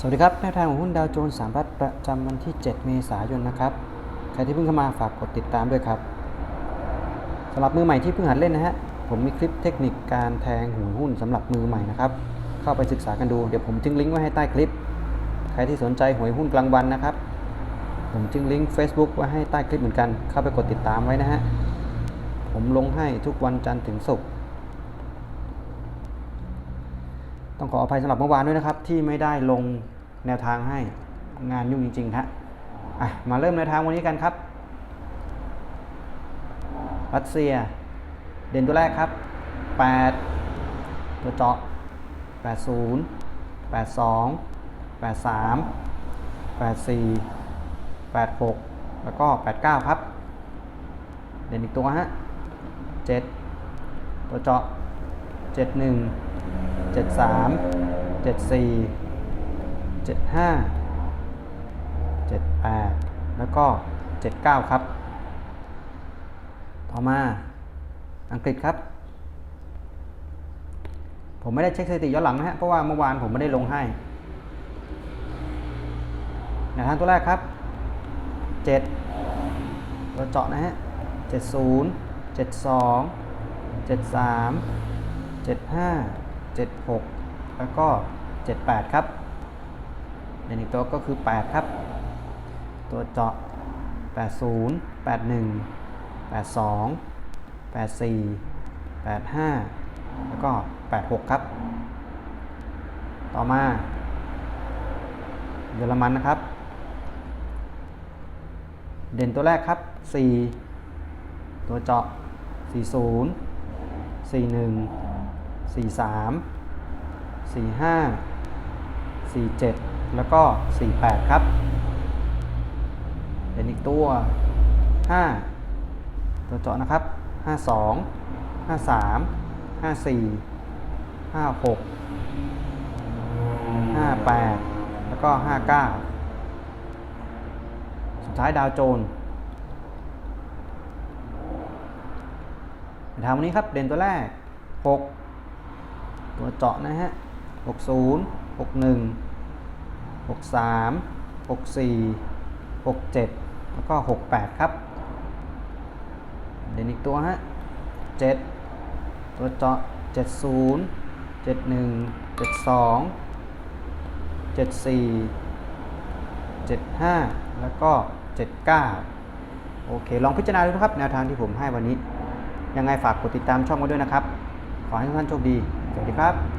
สวัสดีครับแนวทางของหุ้นดาวโจนส์สามรัฐประจำวันที่ 7 เมษายนนะครับ ใครที่เพิ่งเข้ามาฝากกดติดตามด้วยครับสำหรับมือใหม่ที่เพิ่งหัดเล่นนะฮะ ผมมีคลิปเทคนิคการแทงหวยหุ้นสำหรับมือใหม่นะครับ เข้าไปศึกษากันดู เดี๋ยวผมทิ้งลิงก์ไว้ให้ใต้คลิป ใครที่สนใจหวยหุ้นกลางวันนะครับ ผมทิ้งลิงก์ Facebook ไว้ให้ใต้คลิปเหมือนกัน เข้าไปกดติดตามไว้นะฮะ ผมลงให้ทุกวันจันทร์ถึงศุกร์ ต้องขออภัยสำหรับเมื่อวานด้วยนะครับ ที่ไม่ได้ลงแนวทางให้งานยุ่งจริงๆฮะอะมาเริ่มแนวทางวันนี้กันครับ รัสเซีย เด่นตัวแรกครับ 8 ตัวเจาะ 80 82 83 84 86 แล้วก็ 89 ครับ เด่นอีกตัวฮะ 7 ตัวเจาะ 71 73 74 75 78 แล้วก็ 79 ครับ ต่อมาอังกฤษครับ ผมไม่ได้เช็คสถิติย้อนหลังนะฮะ เพราะว่าเมื่อวานผมไม่ได้ลงให้แนวทางตัวแรกครับ7ตัวเจาะนะฮะ 70 72 73 75 76 แล้วก็ 78 ครับในอีกตัวก็คือ 8 ครับ ตัวเจาะ 80 81 82 84 85 แล้วก็ 86 ครับ ต่อมา เยอรมันนะครับ เด่นตัวแรกครับ 4 ตัวเจาะ 40 41 43 45 47แล้วก็48ครับ เป็นอีกตัว5ตัวเจาะนะครับ52 53 54 56 58แล้วก็59สุดท้ายดาวโจนส์ทางวันนี้ครับ เด่นตัวแรก6 ตัวเจาะนะฮะ 60 61 63 64 67 แล้วก็ 68 ครับ เด่นอีกตัวฮะ 7 ตัวเจาะ 70 71 72 74 75 แล้วก็ 79 โอเค ลองพิจารณาดูนะครับ แนวทางที่ผมให้วันนี้ ยังไงฝากกดติดตามช่องไว้ด้วยนะครับ ขอให้ทุกท่านโชคดี สวัสดีครับ